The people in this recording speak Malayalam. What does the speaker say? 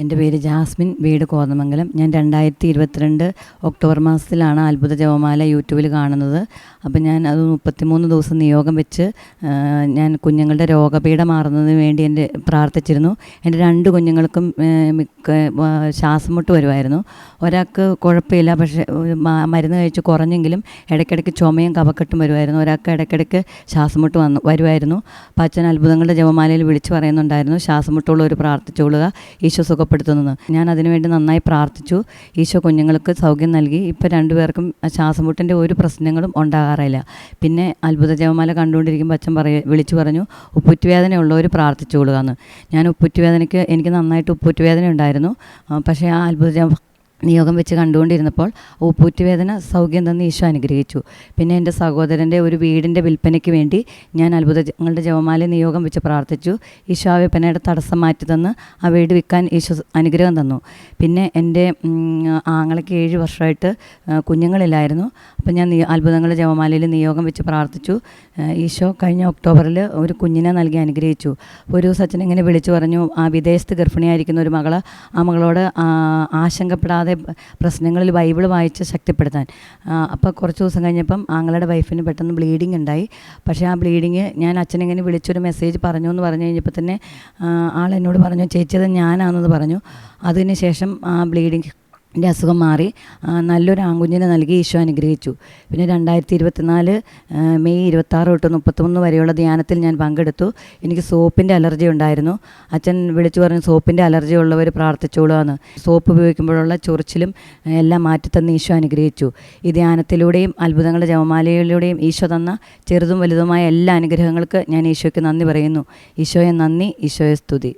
എന്റെ പേര് ജാസ്മിൻ വീട് കോതമംഗലം. ഞാൻ രണ്ടായിരത്തി ഇരുപത്തിരണ്ട് ഒക്ടോബർ മാസത്തിലാണ് അത്ഭുത ജവമാല യൂട്യൂബിൽ കാണുന്നത്. അപ്പം ഞാൻ അത് മുപ്പത്തിമൂന്ന് ദിവസം നിയോഗം വെച്ച് ഞാൻ കുഞ്ഞുങ്ങളുടെ രോഗപീഠ മാറുന്നതിന് വേണ്ടി എന്റെ പ്രാർത്ഥിച്ചിരുന്നു. എന്റെ രണ്ട് കുഞ്ഞുങ്ങൾക്കും മിക്ക ശ്വാസം മുട്ട് വരുമായിരുന്നു. ഒരാൾക്ക് കുഴപ്പമില്ല പക്ഷേ മരുന്ന് കഴിച്ച് കുറഞ്ഞെങ്കിലും ഇടയ്ക്കിടയ്ക്ക് ചുമയും കഫക്കെട്ടും വരുമായിരുന്നു. ഒരാൾക്ക് ഇടയ്ക്കിടയ്ക്ക് ശ്വാസം മുട്ട് വന്നു വരുമായിരുന്നു. അപ്പം അച്ഛൻ അത്ഭുതങ്ങളുടെ ജപമാലയിൽ വിളിച്ചു പറയുന്നുണ്ടായിരുന്നു ശ്വാസം മുട്ടുള്ളവർ പ്രാർത്ഥിച്ചുകൊള്ളുക ഈശോ സുഖപ്പെടുത്തുന്നത് ഞാൻ അതിനുവേണ്ടി നന്നായി പ്രാർത്ഥിച്ചു. ഈശോ കുഞ്ഞുങ്ങൾക്ക് സൗഖ്യം നൽകി. ഇപ്പം രണ്ടുപേർക്കും ശ്വാസം മുട്ടിന്റെ ഒരു പ്രശ്നങ്ങളും ഉണ്ടാകാറില്ല. പിന്നെ അത്ഭുത ജവമാല കണ്ടുകൊണ്ടിരിക്കുമ്പോൾ അച്ഛൻ പറയ വിളിച്ചു പറഞ്ഞു ഉപ്പുറ്റുവേദന ഉള്ളവർ പ്രാർത്ഥിച്ചു എന്ന്. ഞാൻ ഉപ്പുറ്റുവേദനയ്ക്ക് എനിക്ക് നന്നായിട്ട് ഉപ്പുറ്റുവേദന ഉണ്ടായിരുന്നു. പക്ഷേ ആ അത്ഭുത നിയോഗം വെച്ച് കണ്ടുകൊണ്ടിരുന്നപ്പോൾ ഉപ്പൂറ്റുവേദന സൗഖ്യം തന്ന് ഈശോ അനുഗ്രഹിച്ചു. പിന്നെ എന്റെ സഹോദരന്റെ ഒരു വീടിന്റെ വിൽപ്പനയ്ക്ക് വേണ്ടി ഞാൻ അത്ഭുതങ്ങളുടെ ജപമാല നിയോഗം വെച്ച് പ്രാർത്ഥിച്ചു. ഈശോ ആ വിൽപ്പനയുടെ തടസ്സം മാറ്റി തന്ന് ആ വീട് വിൽക്കാൻ ഈശോ അനുഗ്രഹം തന്നു. പിന്നെ എന്റെ ആങ്ങളയ്ക്ക് ഏഴ് വർഷമായിട്ട് കുഞ്ഞുങ്ങളില്ലായിരുന്നു. അപ്പം ഞാൻ അത്ഭുതങ്ങളുടെ ജപമാലയിൽ നിയോഗം വെച്ച് പ്രാർത്ഥിച്ചു. ഈശോ കഴിഞ്ഞ ഒക്ടോബറിൽ ഒരു കുഞ്ഞിനെ നൽകി അനുഗ്രഹിച്ചു. ഒരു സച്ചിൻ ഇങ്ങനെ വിളിച്ചു പറഞ്ഞു ആ വിദേശത്ത് ഗർഭിണിയായിരിക്കുന്ന ഒരു മകൾ ആ മകളോട് ആശങ്കപ്പെടാതെ ബ- പ്രശ്നങ്ങളിൽ ബൈബിൾ വായിച്ച് ശക്തിപ്പെടുത്താൻ. അപ്പോൾ കുറച്ച് ദിവസം കഴിഞ്ഞപ്പം ആങ്ങളുടെ വൈഫിന് പെട്ടെന്ന് ബ്ലീഡിങ് ഉണ്ടായി. പക്ഷേ ആ ബ്ലീഡിങ് ഞാൻ അച്ഛനിങ്ങനെ വിളിച്ചൊരു മെസ്സേജ് പറഞ്ഞു എന്ന് പറഞ്ഞു കഴിഞ്ഞപ്പോൾ തന്നെ ആൾ എന്നോട് പറഞ്ഞു ചേച്ചി അത് ഞാനാണെന്ന് പറഞ്ഞു. അതിന് ശേഷം ആ ബ്ലീഡിങ് എന്റെ അസുഖം മാറി നല്ലൊരു ആൺകുഞ്ഞിനെ നൽകി ഈശോ അനുഗ്രഹിച്ചു. പിന്നെ രണ്ടായിരത്തി ഇരുപത്തിനാല് മെയ് ഇരുപത്താറ് തൊട്ട് മുപ്പത്തൊന്ന് വരെയുള്ള ധ്യാനത്തിൽ ഞാൻ പങ്കെടുത്തു. എനിക്ക് സോപ്പിന്റെ അലർജി ഉണ്ടായിരുന്നു. അച്ഛൻ വിളിച്ചു പറഞ്ഞു സോപ്പിന്റെ അലർജി ഉള്ളവർ പ്രാർത്ഥിച്ചോളുകയെന്ന് സോപ്പ് ഉപയോഗിക്കുമ്പോഴുള്ള ചൊറിച്ചിലും എല്ലാം മാറ്റിത്തന്ന് ഈശോ അനുഗ്രഹിച്ചു. ഈ ധ്യാനത്തിലൂടെയും അത്ഭുതങ്ങളുടെ ജവമാലയിലൂടെയും ഈശോ തന്ന ചെറുതും വലുതുമായ എല്ലാ അനുഗ്രഹങ്ങൾക്ക് ഞാൻ ഈശോയ്ക്ക് നന്ദി പറയുന്നു. ഈശോയെ നന്ദി ഈശോയെ സ്തുതി.